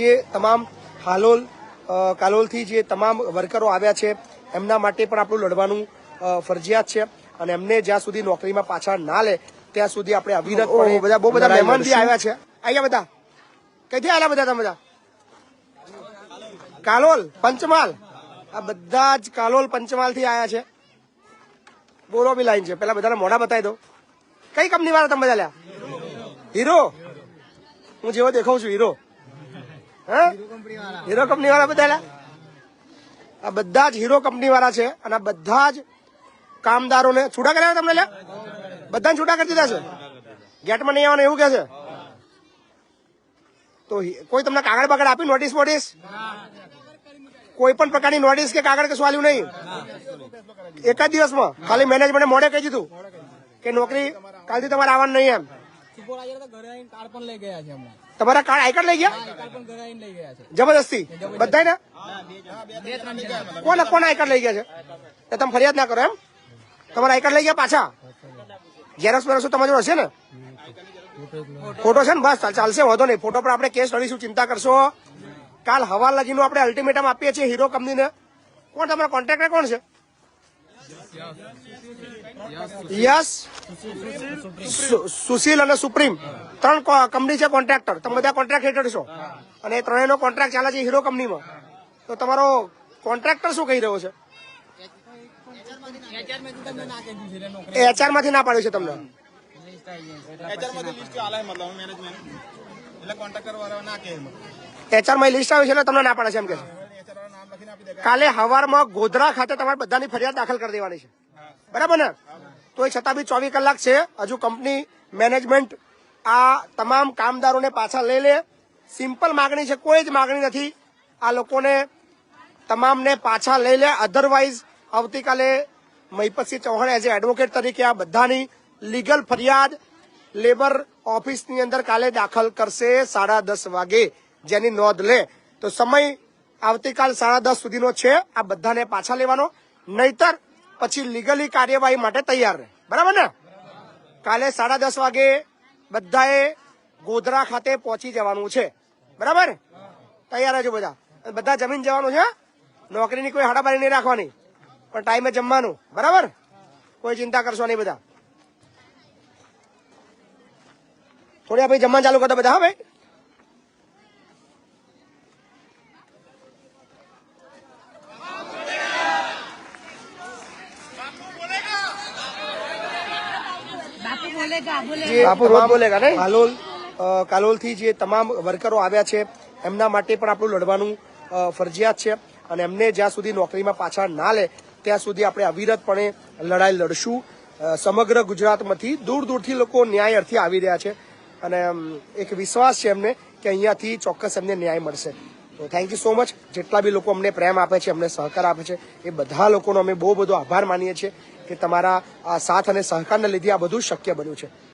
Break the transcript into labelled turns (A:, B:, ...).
A: જે તમામ હાલોલ કાલોલથી જે તમામ વર્કરો આવ્યા છે એમના માટે પણ આપણું લડવાનું ફરજિયાત છે. અને એમને જ્યાં સુધી નોકરીમાં પાછા ના લે ત્યાં સુધી આપણે અવિરત બધા બહુ બધા મહેમાન બી આવ્યા છે. આવ્યા બધા? કઈથી આવ્યા બધા તમે બધા? કાલોલ પંચમહાલ? આ બધા જ કાલોલ પંચમહાલથી આવ્યા છે. બોલો બી લાઈન છે. પેલા બધાને મોઢા બતાવી દો. કઈ કંપની વાળા તમે બધા લ્યા? હીરો? હું જેવો દેખાઉં છું હીરો. હીરો કંપની વાળા બધા આ બધા જ હીરો કંપની વાળા છે અને બધા જ કામદારોને છૂટા કર્યા તમને લે બધાને છૂટા કરી દીધા છે? ગેટમાં નહીં આવવાનું એવું કે છે? તો કોઈ તમને કાગળ બગડ આપી નોટિસ વોટિસ કોઈ પણ પ્રકારની નોટિસ કે કાગળ કશું આલ્યું નહીં? એક જ દિવસમાં. ખાલી મેનેજમેન્ટે મોડે કહી દીધું કે નોકરી કાલથી તમારે આવવાનું નહીં એમ.
B: સુપરવાઇઝર તો ઘરે આવીને કાર પણ લઈ ગયા છે હમણાં.
A: તમારા કાર્ડ આઈ કાર્ડ લઈ ગયા?
B: કાર પણ ઘરે આવીને લઈ ગયા છે.
A: જબરદસ્તી? બધા ને કોને કોને આઈ કાર્ડ લઈ ગયા છે? તમે ફરિયાદ ના કરો એમ? તમારા આઈ કાર્ડ લઈ ગયા પાછા? ઝેરોક્સ વેરોક્સ તમારું હશે ને? ફોટો છે ને? બસ ચાલ- ચાલશે વાંધો નહીં. ફોટો પર આપણે કેસ લડીશું ચિંતા કરશો. કાલ હવાલ લગીનું આપણે અલ્ટિમેટમ આપીએ છીએ હીરો કંપનીને કોણ તમારા કોન્ટ્રાક્ટર કોણ છે? યસ સુશીલ અને સુપ્રીમ ત્રણ કંપની છે કોન્ટ્રાક્ટર તમે બધા કોન્ટ્રાક્ટ હેઠળ છો. અને એ ત્રણેયનો કોન્ટ્રાક્ટ ચાલે છે હીરો કંપનીમાં તો તમારો કોન્ટ્રાક્ટર શું કહી રહ્યો છે?
B: એચઆરમાંથી ના
A: પાડ્યું છે તમને.
C: એચઆરમાં લિસ્ટ
A: આવી છે એટલે તમને ના પાડે છે એમ કે છે. કાલે હવારમાં ગોધરા ખાતે તમારે બધાની ફરિયાદ દાખલ કરી દેવાની છે. બરાબર ને? તો એ છતાં બી ચોવીસ કલાક છે. હજુ કંપની મેનેજમેન્ટ આ તમામ કામદારોને પાછા લઈ લે. સિમ્પલ માગણી છે કોઈ જ માગણી નથી. આ લોકોને તમામને પાછા લઈ લે. અધરવાઇઝ આવતીકાલે મહિપતસિંહ ચૌહાણ એઝ એડવોકેટ તરીકે આ બધાની લીગલ ફરિયાદ લેબર ઓફિસની અંદર કાલે દાખલ કરશે સાડા દસ વાગે જેની નોંધ લે. તો સમય આવતીકાલ સાડા દસ સુધીનો છે. આ બધાને પાછા લેવાનો. નહીતર પછી લીગલી કાર્યવાહી માટે તૈયાર રહે. બરાબર ને? કાલે સાડા દસ વાગે બધાએ ગોધરા ખાતે પહોંચી જવાનું છે. બરાબર? તૈયાર રહેજો બધા. બધા જમીન જવાનું છે નોકરીની કોઈ હાડાબારી નહીં રાખવાની. પણ ટાઈમે જમવાનું. બરાબર? કોઈ ચિંતા કરશો નહીં બધા. થોડી આપણે જમવાનું ચાલુ કરતા બધા, હા ભાઈ? જે કાલોલ કાલોલથી જે તમામ વર્કરો આવ્યા છે એમના માટે પણ આપણું લડવાનું ફરજિયાત છે અને એમને જ્યાં સુધી નોકરીમાં પાછા ના લે ત્યાં સુધી આપણે અવિરતપણે લડાઈ લડશું. સમગ્ર ગુજરાતમાંથી દૂર દૂરથી લોકો ન્યાય અર્થે આવી રહ્યા છે અને એક વિશ્વાસ છે એમને કે અહીંયાથી ચોક્કસ એમને ન્યાય મળશે. તો થેન્ક યુ સો મચ જેટલા બી લોકો અમને પ્રેમ આપે છે, અમને સહકાર આપે છે, એ બધા લોકોનો અમે બહુ બધો આભાર માનીએ છીએ કે તમારા આ સાથ અને સહકારને લીધે આ બધું શક્ય બન્યું છે.